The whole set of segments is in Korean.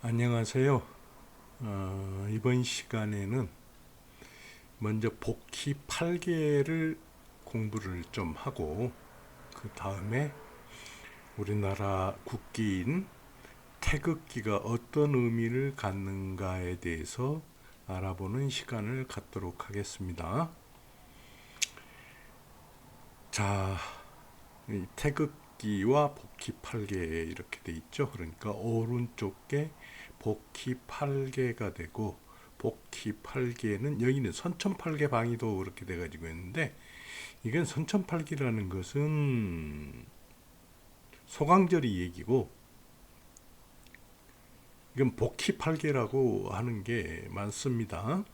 안녕하세요. 어, 이번 시간에는 먼저 복희 8개를 공부를 좀 하고 그 다음에 우리나라 국기인 태극기가 어떤 의미를 갖는가에 대해서 알아보는 시간을 갖도록 하겠습니다. 자, 이 태극 기와 복희 8개 이렇게 돼 있죠. 그러니까 오른쪽에 복희 8개가 되고 복희 8개는 여기는 선천 8개 방위도 그렇게 돼 가지고 있는데 이건 선천 8개라는 것은 소강절이 얘기고 이건 복희 8개라고 하는 게 많습니다.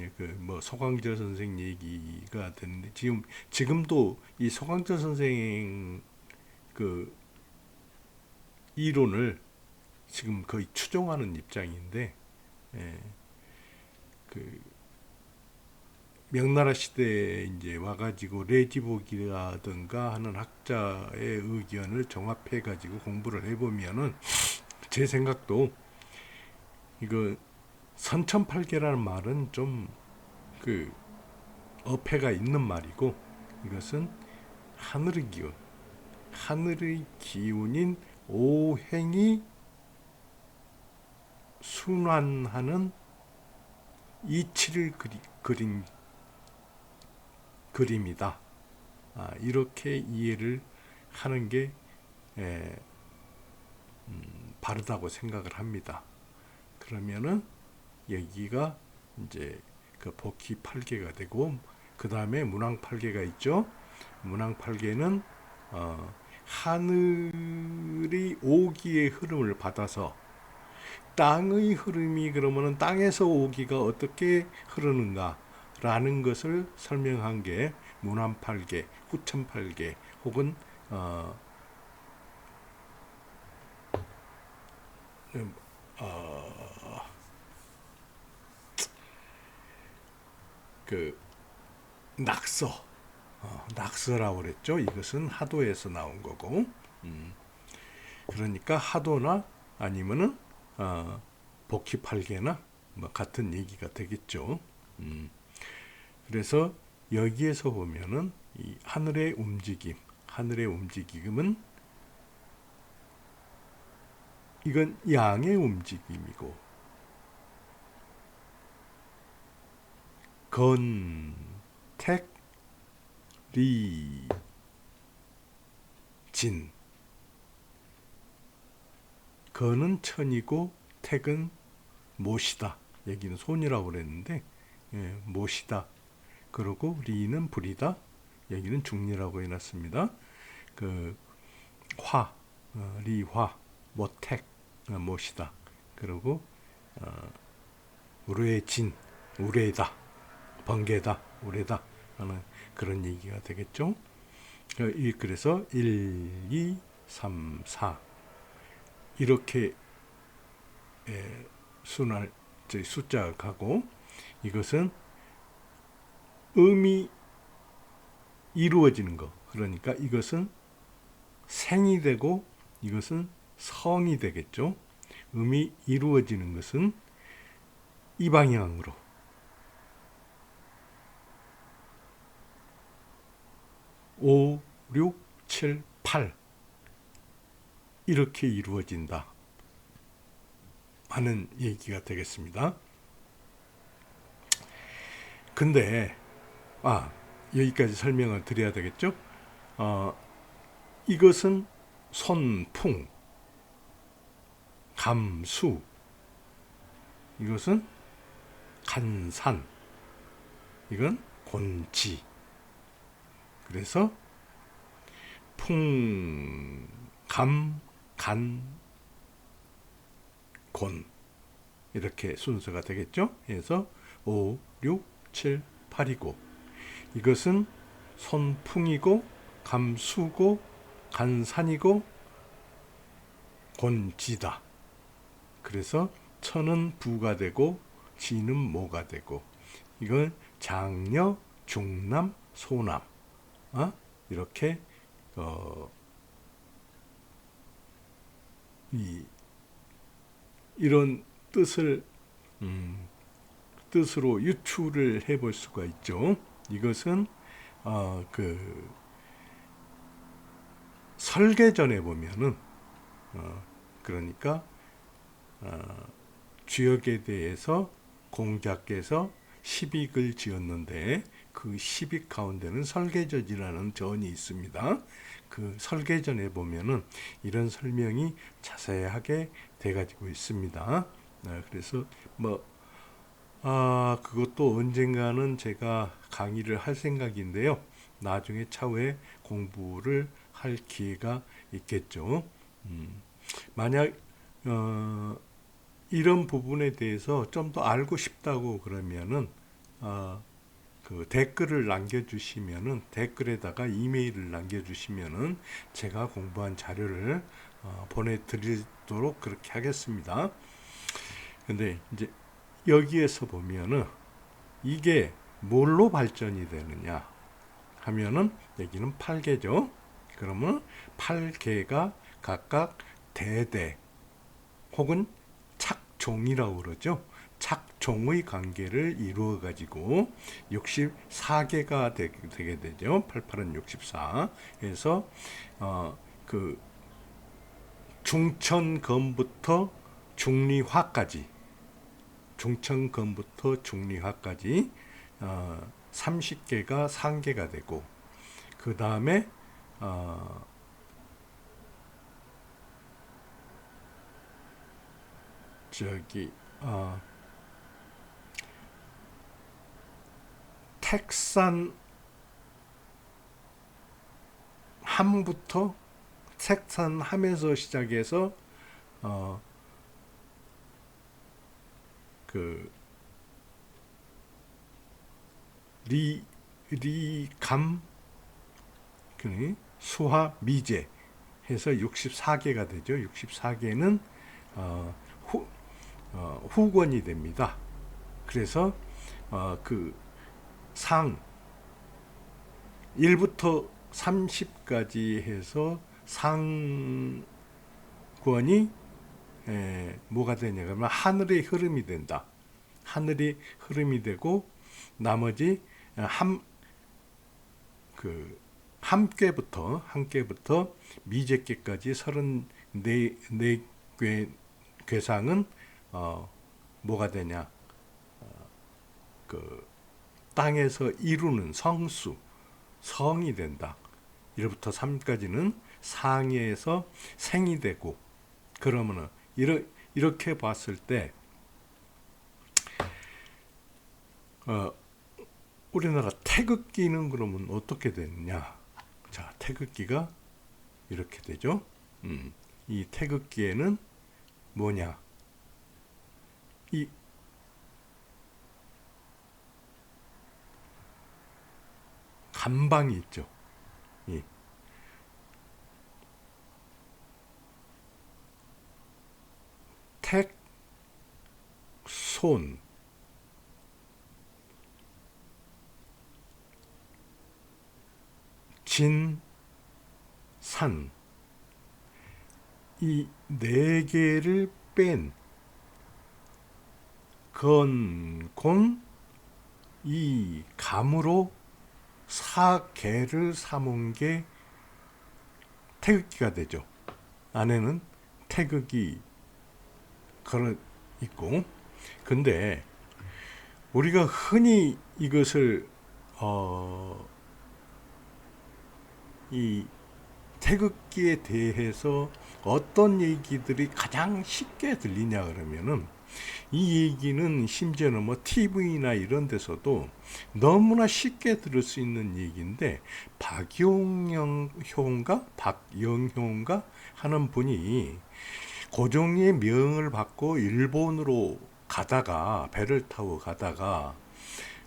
예, 그뭐 소강절 선생 얘기가 됐는데 지금 지금도 이 소강절 선생 그 이론을 지금 거의 추종하는 입장인데 예, 그 명나라 시대에 이제 와가지고 레지복이라든가 하는 학자의 의견을 종합해 가지고 공부를 해보면은 제 생각도 이거 선천팔계라는 말은 좀 그 어폐가 있는 말이고 이것은 하늘의 기운, 하늘의 기운인 오행이 순환하는 이치를 그리, 그린 그림이다. 아, 이렇게 이해를 하는 게 에, 음, 바르다고 생각을 합니다. 그러면은 여기가 이제 그 복희 8개가 되고 그 다음에 문왕 8개가 있죠. 문왕 8개는 어, 하늘이 오기의 흐름을 받아서 땅의 흐름이 그러면은 땅에서 오기가 어떻게 흐르는가라는 것을 설명한 게 문안 8개, 후천 8개 혹은 어, 음, 어, 그 낙서, 어, 낙서라고 그랬죠. 이것은 하도에서 나온 거고, 음, 그러니까 하도나 아니면은 어, 복희 팔개나 뭐 같은 얘기가 되겠죠. 음, 그래서 여기에서 보면은 이 하늘의 움직임, 하늘의 움직임은 이건 양의 움직임이고 건택 리진 건은 천이고 택은 못이다. 여기는 손이라고 그랬는데 예, 못이다. 그리고 리는 불이다. 여기는 중리라고 해놨습니다. 그 화, 어, 리화, 모택, 어, 못이다. 그리고 어, 우레진, 우레다, 번개다, 우레다 하는 그런 얘기가 되겠죠. 그 그래서 1, 2, 3, 4 이렇게 순환 숫자가 가고 이것은 음이 이루어지는 거. 그러니까 이것은 생이 되고 이것은 성이 되겠죠. 음이 이루어지는 것은 이 방향으로 5, 6, 7, 8 이렇게 이루어진다 하는 얘기가 되겠습니다. 근데 아 여기까지 설명을 드려야 되겠죠? 어, 이것은 손풍, 감수, 이것은 간산, 이건 곤지. 그래서 풍, 감, 간, 곤 이렇게 순서가 되겠죠. 그래서 5, 6, 7, 8이고 이것은 손풍이고 감수고 간산이고 곤지다. 그래서 천은 부가 되고 지는 모가 되고 이건 장녀, 중남, 소남 어? 이렇게 어, 이 이런 뜻을 음, 뜻으로 유추를 해볼 수가 있죠. 이것은 어, 그 설계전에 보면은 어, 그러니까 어, 주역에 대해서 공자께서 시빅을 지었는데 그 시빅 가운데는 설계전이라는 전이 있습니다. 그 설계전에 보면은 이런 설명이 자세하게 돼가지고 있습니다. 네, 그래서 뭐 아, 그것도 언젠가는 제가 강의를 할 생각인데요. 나중에 차후에 공부를 할 기회가 있겠죠. 음, 만약 어, 이런 부분에 대해서 좀 더 알고 싶다고 그러면은 어, 그 댓글을 남겨주시면은 댓글에다가 이메일을 남겨주시면은 제가 공부한 자료를 어, 보내드리도록 그렇게 하겠습니다. 근데 이제 여기에서 보면은 이게 뭘로 발전이 되느냐 하면은 여기는 8개죠. 그러면 8개가 각각 대대 혹은 착종이라고 그러죠. 착종의 관계를 이루어 가지고 64개가 되, 게 되죠. 88은 64. 그래서 어 그 중천검부터 중리화까지 중천검부터 중리화까지 어, 30개가 상계가 되고 그 다음에 어, 저기 어, 택산 함부터 택산 함에서 시작해서 어, 그 리, 리감 그 수화 미제 해서 64개가 되죠. 64개는 어, 후, 어, 후권이 됩니다. 그래서 어, 그 상 1부터 30까지 해서 상권이 에, 뭐가 되냐 그러면 하늘의 흐름이 된다. 하늘이 흐름이 되고 나머지 함 그 함께부터 함께부터 미제께까지 34네 개 괴상은 어 뭐가 되냐 어, 그 땅에서 이루는 성수 성이 된다. 1부터 3까지는 상해에서 생이 되고 그러면은 이렇게 봤을 때 어, 우리나라 태극기는 그러면 어떻게 되느냐? 자, 태극기가 이렇게 되죠. 음, 이 태극기에는 뭐냐? 이 간방이 있죠. 이 택, 손, 진, 산. 이 네 개를 뺀 건, 곤, 이 감으로 사개를 삼은 게 태극기가 되죠. 안에는 태극이 걸어 있고 근데 우리가 흔히 이것을 어, 이 태극기에 대해서 어떤 얘기들이 가장 쉽게 들리냐 그러면은 이 얘기는 심지어는 뭐 TV나 이런 데서도 너무나 쉽게 들을 수 있는 얘기인데 박용영효인가 박영효인가 하는 분이 고종의 명을 받고 일본으로 가다가 배를 타고 가다가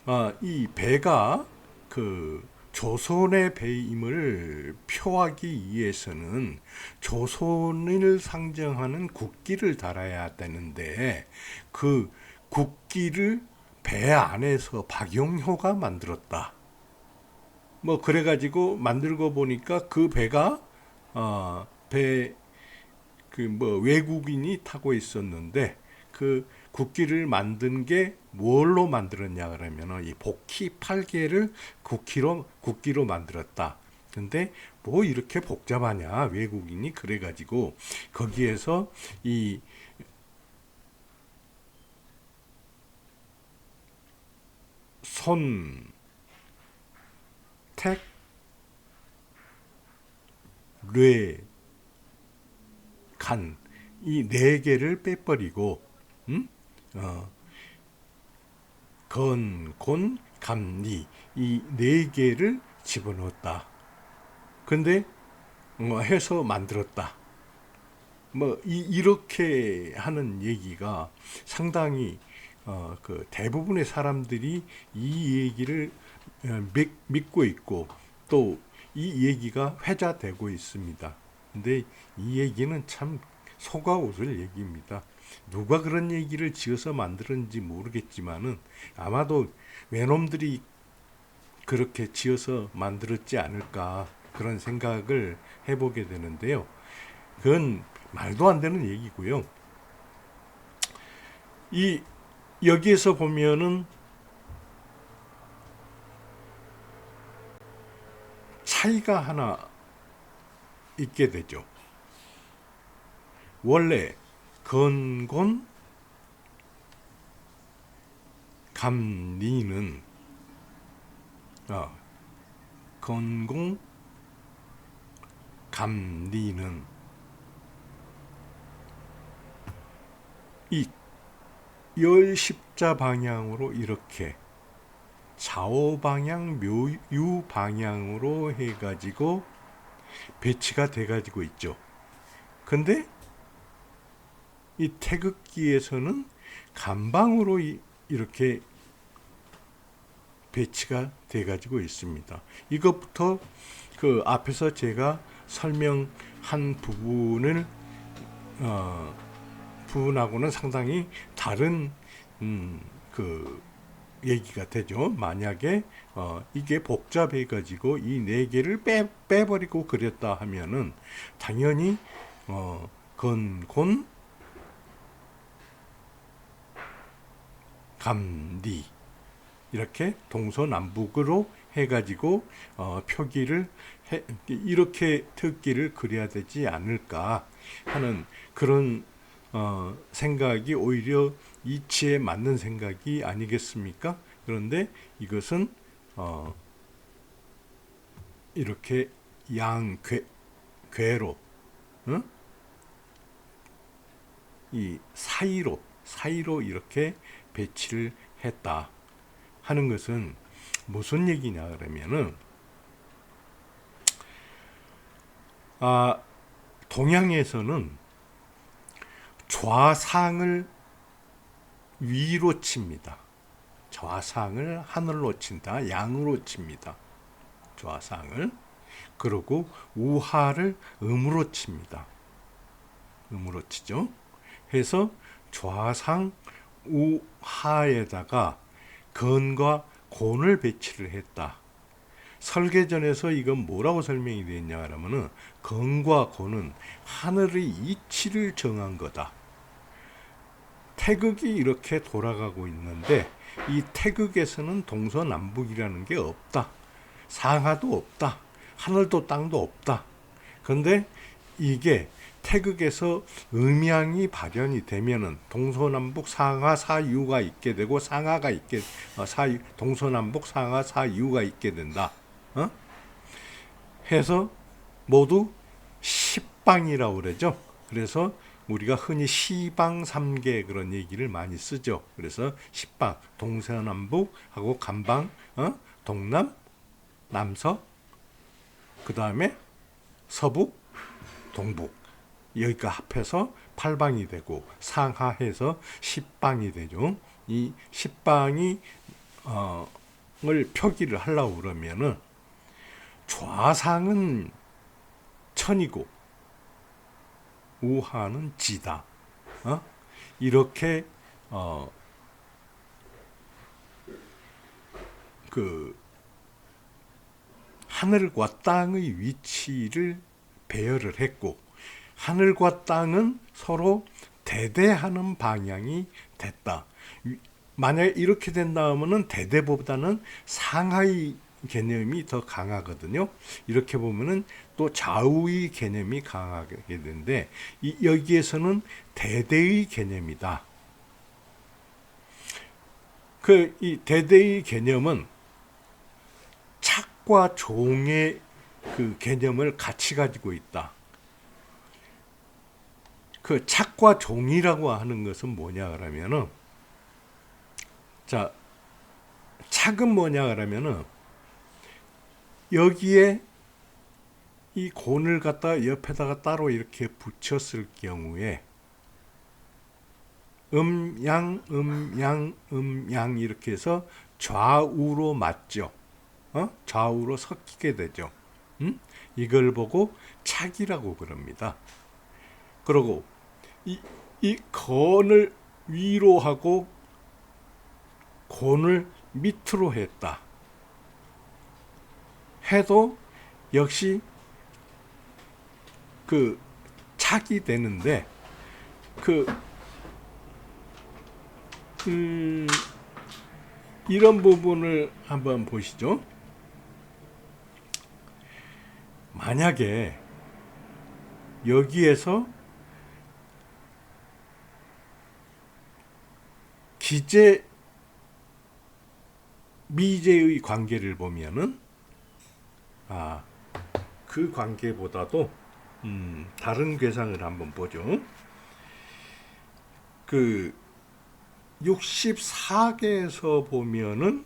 아, 이 배가 그 조선의 배임을 표하기 위해서는 조선을 상정하는 국기를 달아야 되는데 그 국기를 배 안에서 박용효가 만들었다. 뭐 그래가지고 만들고 보니까 그 배가 어, 배그 뭐 외국인이 타고 있었는데 그 국기를 만든 게 뭘로 만들었냐 그러면은 이 복희 팔개를 국기로 국기로 만들었다. 근데 뭐 이렇게 복잡하냐 외국인이 그래 가지고 거기에서 이 손, 택, 뇌, 간, 이 네 개를 빼버리고, 음? 어, 건, 곤, 감리, 이 네 개를 집어넣었다. 근데, 어, 해서 만들었다. 뭐, 이, 이렇게 하는 얘기가 상당히 어, 그 대부분의 사람들이 이 얘기를 어, 믿, 믿고 있고 또 이 얘기가 회자되고 있습니다. 근데 이 얘기는 참 속아 웃을 얘기입니다. 누가 그런 얘기를 지어서 만들었는지 모르겠지만은 아마도 외놈들이 그렇게 지어서 만들었지 않을까 그런 생각을 해보게 되는데요. 그건 말도 안 되는 얘기고요. 이 여기에서 보면은 차이가 하나 있게 되죠. 원래 건곤 감리는 아, 건공 감리는 이 열십자 방향으로 이렇게 좌우 방향, 묘유 방향으로 해가지고 배치가 돼가지고 있죠. 근데 이 태극기에서는 간방으로 이, 이렇게 배치가 돼 가지고 있습니다. 이것부터 그 앞에서 제가 설명한 부분을 어, 부분하고는 상당히 다른 음, 그 얘기가 되죠. 만약에 어, 이게 복잡해 가지고 이 네 개를 빼 빼버리고 그렸다 하면은 당연히 어, 건곤 감리 이렇게 동서남북으로 해가지고 어, 표기를 해, 이렇게 특기를 그려야 되지 않을까 하는 그런 어, 생각이 오히려 이치에 맞는 생각이 아니겠습니까? 그런데 이것은 어, 이렇게 양괴 괴로 어? 이 사이로 사이로 이렇게 배치를 했다 하는 것은 무슨 얘기냐 그러면은 아 동양에서는 좌상을 위로 칩니다. 좌상을 하늘로 친다. 양으로 칩니다. 좌상을. 그리고 우하를 음으로 칩니다. 음으로 치죠. 해서 좌상 우하에다가 건과 곤을 배치를 했다. 설계전에서 이건 뭐라고 설명이 되었냐 하면은 건과 곤은 하늘의 이치를 정한 거다. 태극이 이렇게 돌아가고 있는데 이 태극에서는 동서남북이라는 게 없다. 상하도 없다. 하늘도 땅도 없다. 근데 이게 태극에서 음양이 발현이 되면은 동서남북 상하 사유가 있게 되고 상하가 있게 어, 사유 동서남북 상하 사유가 있게 된다. 어? 해서 모두 십방이라고 그러죠. 그래서 우리가 흔히 시방 삼계 그런 얘기를 많이 쓰죠. 그래서 십방 동서남북하고 간방 어? 동남 남서 그 다음에 서북 동북 여기가 합해서 팔방이 되고 상하해서 십방이 되죠. 이 십방이 어, 을 표기를 하려고 그러면은 좌상은 천이고 우하는 지다. 어? 이렇게 어, 그 하늘과 땅의 위치를 배열을 했고 하늘과 땅은 서로 대대하는 방향이 됐다. 만약에 이렇게 된다면은 대대보다는 상하의 개념이 더 강하거든요. 이렇게 보면은 또 좌우의 개념이 강하게 되는데 이, 여기에서는 대대의 개념이다. 그 이 대대의 개념은 착과 종의 그 개념을 같이 가지고 있다. 그 착과 종이라고 하는 것은 뭐냐 그러면은 자 착은 뭐냐 그러면은 여기에 이 곤을 갖다 옆에다가 따로 이렇게 붙였을 경우에 음양 음양 음양 이렇게 해서 좌우로 맞죠. 어? 좌우로 섞이게 되죠. 음? 이걸 보고 착이라고 그럽니다. 그리고 이, 이 건을 위로 하고 곤을 밑으로 했다. 해도 역시 그 착이 되는데 그 음, 이런 부분을 한번 보시죠. 만약에 여기에서 기재 미제의 관계를 보면은 아 그 관계보다도 음, 다른 괴상을 한번 보죠. 그 64개에서 보면은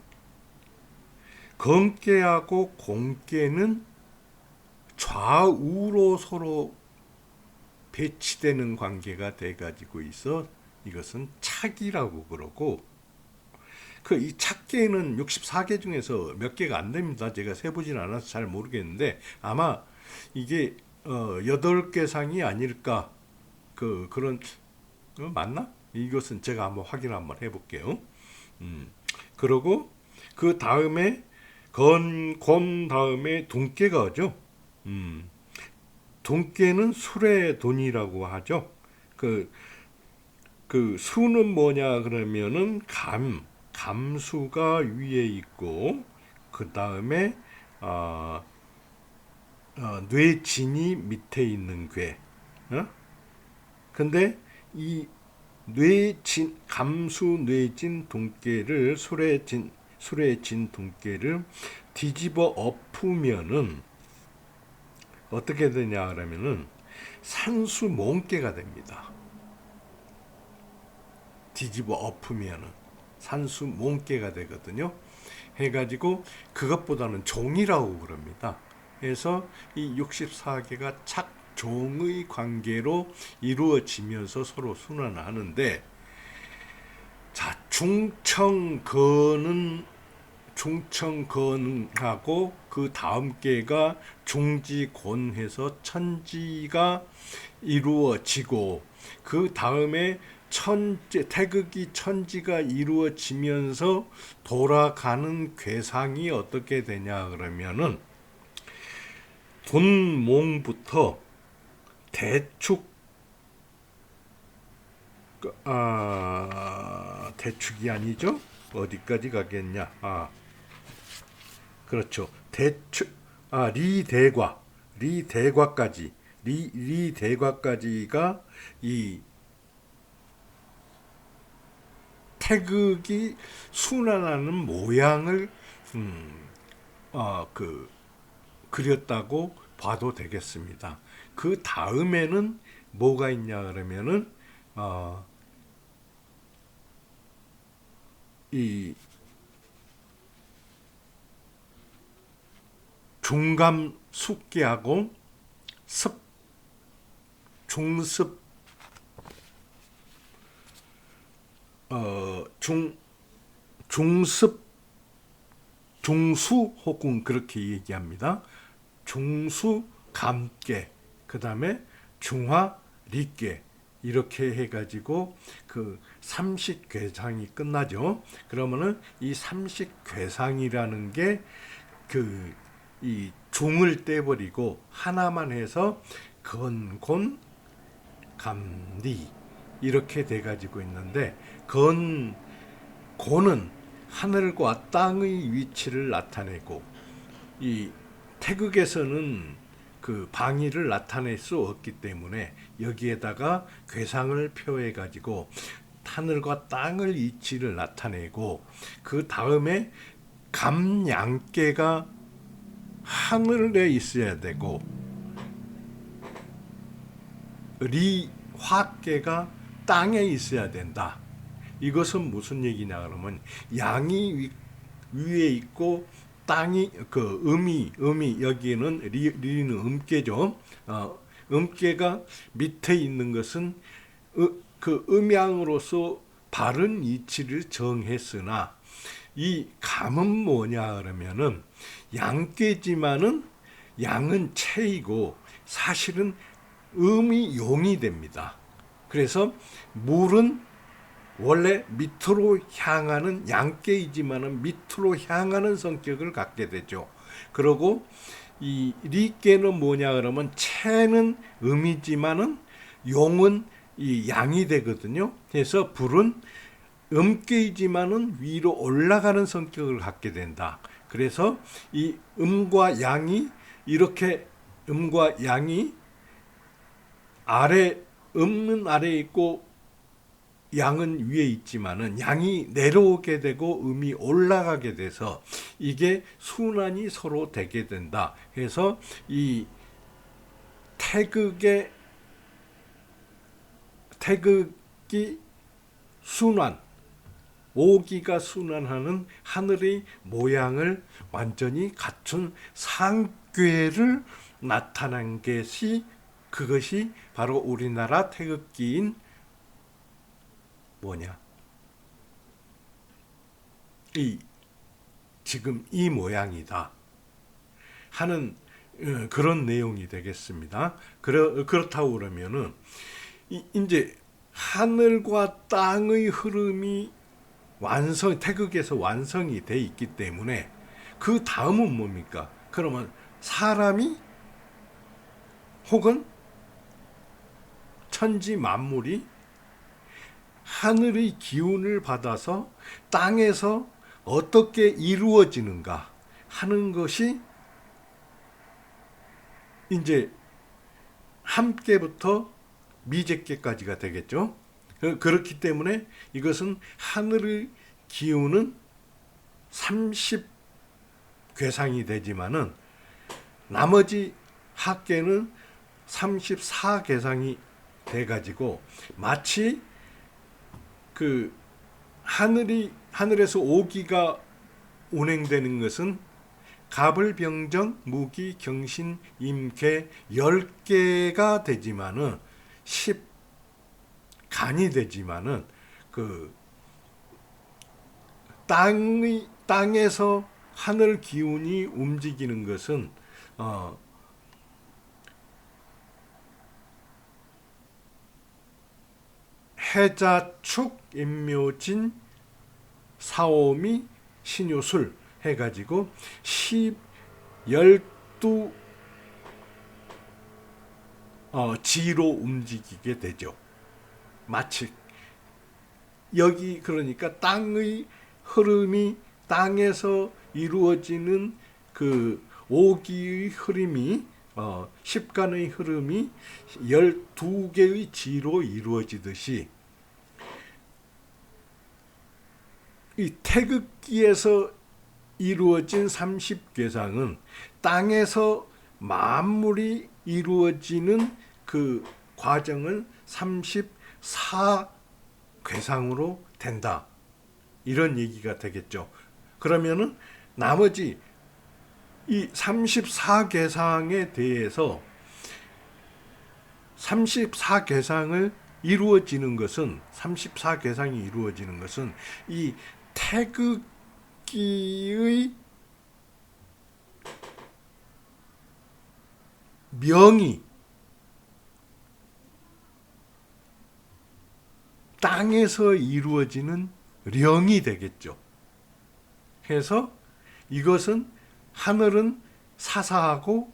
건깨하고 공깨는 좌우로 서로 배치되는 관계가 돼 가지고 있어 이것은 착이라고 그러고 그 이 착계는 64개 중에서 몇 개가 안 됩니다. 제가 세보진 않아서 잘 모르겠는데 아마 이게 어, 8개 상이 아닐까 그 그런 어, 맞나? 이것은 제가 한번 확인 한번 해볼게요. 음. 그리고 그 다음에 건, 건 다음에 돈깨가 오죠. 음. 돈깨는 술의 돈이라고 하죠. 그, 그 수는 뭐냐 그러면은 감, 감수가 위에 있고 그 다음에 어, 어, 뇌진이 밑에 있는 괴. 어? 근데 이 뇌진 감수 뇌진 동계를 술에 진 술에 진 동계를 뒤집어 엎으면은 어떻게 되냐 그러면은 산수 몽계가 됩니다. 뒤집어 엎으면은 산수 몽계가 되거든요. 해가지고 그것보다는 종이라고 그럽니다. 그래서 이 64개가 착종의 관계로 이루어지면서 서로 순환하는데 자 중청건은 중청건하고 그 다음 개가 중지곤해서 천지가 이루어지고 그 다음에 천재 태극이 천지가 이루어지면서 돌아가는 괴상이 어떻게 되냐 그러면은 돈몽부터 대축 아 대축이 아니죠? 어디까지 가겠냐? 아 그렇죠. 대축 아 리대과 리대과까지 리 리대과까지가 이 태극이 순환하는 모양을 음, 어, 그 그렸다고 봐도 되겠습니다. 그 다음에는 뭐가 있냐 그러면은 어, 이 중감 숙기하고 습 중습 어, 중 중습 중수 혹은 그렇게 얘기합니다. 중수 감계 그 다음에 중화 리계 이렇게 해가지고 그 삼식괴상이 끝나죠. 그러면은 이 삼식괴상이라는 게 그 이 중을 떼버리고 하나만 해서 건곤 감리 이렇게 돼 가지고 있는데 건 고는 하늘과 땅의 위치를 나타내고 이 태극에서는 그 방위를 나타낼 수 없기 때문에 여기에다가 괴상을 표해 가지고 하늘과 땅을 이치를 나타내고 그 다음에 감양계가 하늘에 있어야 되고 리화계가 땅에 있어야 된다. 이것은 무슨 얘기냐 그러면 양이 위, 위에 있고 땅이 그 음이 음이 여기는 리, 리는 음계죠. 어, 음계가 밑에 있는 것은 으, 그 음양으로서 바른 이치를 정했으나 이 감은 뭐냐 그러면은 양계지만은 양은 체이고 사실은 음이 용이 됩니다. 그래서 물은 원래 밑으로 향하는 양계이지만은 밑으로 향하는 성격을 갖게 되죠. 그리고 이 리계는 뭐냐 그러면 체는 음이지만은 용은 이 양이 되거든요. 그래서 불은 음계이지만은 위로 올라가는 성격을 갖게 된다. 그래서 이 음과 양이 이렇게 음과 양이 아래 음은 아래에 있고 양은 위에 있지만은 양이 내려오게 되고 음이 올라가게 돼서 이게 순환이 서로 되게 된다. 그래서 이 태극의 태극이 순환 오기가 순환하는 하늘의 모양을 완전히 갖춘 상괴를 나타난 것이 그것이 바로 우리나라 태극기인 뭐냐? 이 지금 이 모양이다 하는 어, 그런 내용이 되겠습니다. 그렇다고 그러면은 이, 이제 하늘과 땅의 흐름이 완성 태극에서 완성이 돼 있기 때문에 그 다음은 뭡니까? 그러면 사람이 혹은 천지 만물이 하늘의 기운을 받아서 땅에서 어떻게 이루어지는가 하는 것이 이제 함께부터 미제께까지가 되겠죠. 그- 그렇기 때문에 이것은 하늘의 기운은 30 괴상이 되지만은 나머지 학계는 34 괴상이 돼 가지고 마치 그 하늘이 하늘에서 오기가 운행되는 것은 갑을병정 무기 경신 임계 10개가 되지만은 10 간이 되지만은 그 땅의 땅에서 하늘 기운이 움직이는 것은 어 해자축 임묘진 사오미 신유술 해가지고 10 12 어, 지로 움직이게 되죠. 마치 여기 그러니까 땅의 흐름이 땅에서 이루어지는 그 오기의 흐름이 어, 십간의 흐름이 12개의 지로 이루어지듯이 이 태극기에서 이루어진 30괴상은 땅에서 만물이 이루어지는 그 과정을 34괴상으로 된다. 이런 얘기가 되겠죠. 그러면은 나머지 이 34괴상에 대해서 34괴상을 이루어지는 것은 34괴상이 이루어지는 것은 이 태극기의 명이 땅에서 이루어지는 령이 되겠죠. 해서 이것은 하늘은 사사하고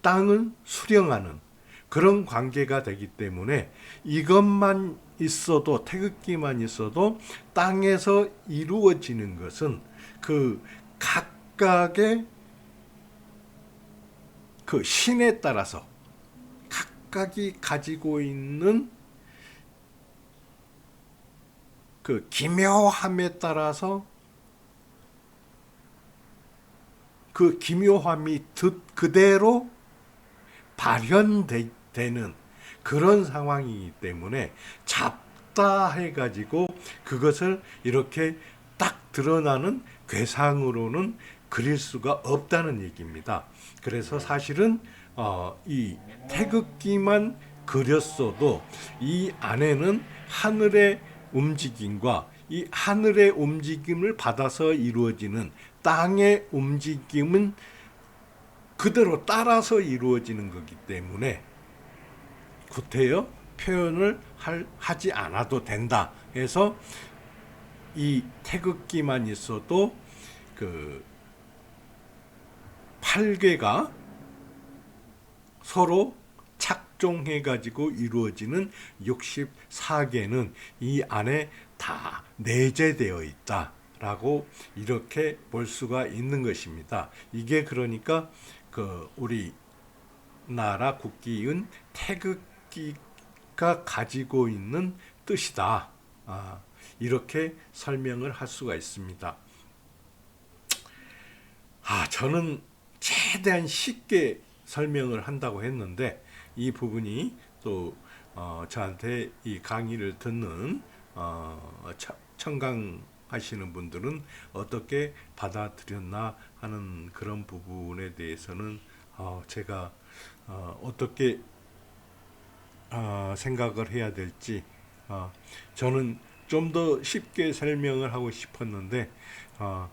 땅은 수령하는 그런 관계가 되기 때문에 이것만 있어도 태극기만 있어도 땅에서 이루어지는 것은 그 각각의 그 신에 따라서 각각이 가지고 있는 그 기묘함에 따라서 그 기묘함이 듣 그대로 발현되는 그런 상황이기 때문에 잡다 해가지고 그것을 이렇게 딱 드러나는 괴상으로는 그릴 수가 없다는 얘기입니다. 그래서 사실은 어, 이 태극기만 그렸어도 이 안에는 하늘의 움직임과 이 하늘의 움직임을 받아서 이루어지는 땅의 움직임은 그대로 따라서 이루어지는 거기 때문에 구태여 표현을 할, 하지 않아도 된다 해서 이 태극기만 있어도 그 팔괘가 서로 착종해 가지고 이루어지는 64개는 이 안에 다 내재되어 있다 라고 이렇게 볼 수가 있는 것입니다. 이게 그러니까 그 우리 나라 국기인 태극 기가 가지고 있는 뜻이다. 아, 이렇게 설명을 할 수가 있습니다. 아, 저는 최대한 쉽게 설명을 한다고 했는데 이 부분이 또 어, 저한테 이 강의를 듣는 어, 차- 청강 하시는 분들은 어떻게 받아들였나 하는 그런 부분에 대해서는 어, 제가 어, 어떻게 어, 생각을 해야 될지 어, 저는 좀 더 쉽게 설명을 하고 싶었는데 어,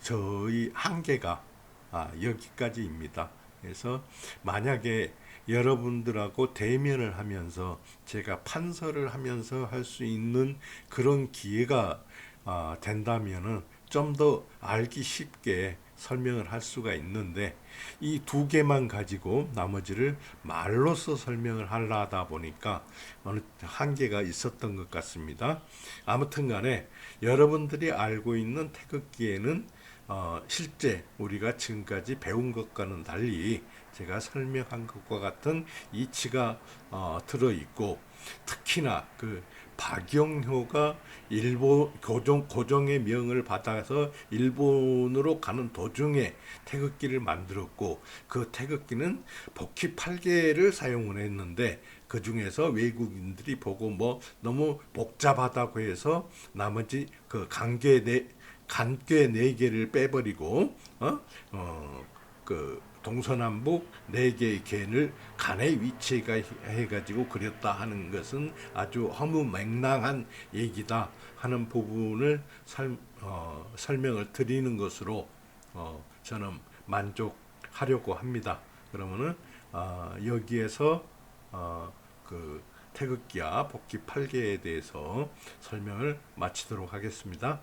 저희 한계가 아, 여기까지입니다. 그래서 만약에 여러분들하고 대면을 하면서 제가 판서를 하면서 할 수 있는 그런 기회가 아, 된다면은 좀 더 알기 쉽게 설명을 할 수가 있는데 이 두 개만 가지고 나머지를 말로써 설명을 하려다 보니까 어느 한계가 있었던 것 같습니다. 아무튼 간에 여러분들이 알고 있는 태극기에는 어, 실제 우리가 지금까지 배운 것과는 달리 제가 설명한 것과 같은 이치가 어, 들어 있고 특히나 그 박영효가 일본 고종 고종의 명을 받아서 일본으로 가는 도중에 태극기를 만들었고 그 태극기는 복희 8개를 사용을 했는데 그 중에서 외국인들이 보고 뭐 너무 복잡하다고 해서 나머지 그 간계 네 간꽤 네 개를 빼버리고 어어그 동서남북 네 개의 겐을 간의 위치가 해가지고 그렸다 하는 것은 아주 허무맹랑한 얘기다 하는 부분을 설, 어, 설명을 드리는 것으로 어, 저는 만족하려고 합니다. 그러면은 어, 여기에서 어, 그 태극기와 복귀 8개에 대해서 설명을 마치도록 하겠습니다.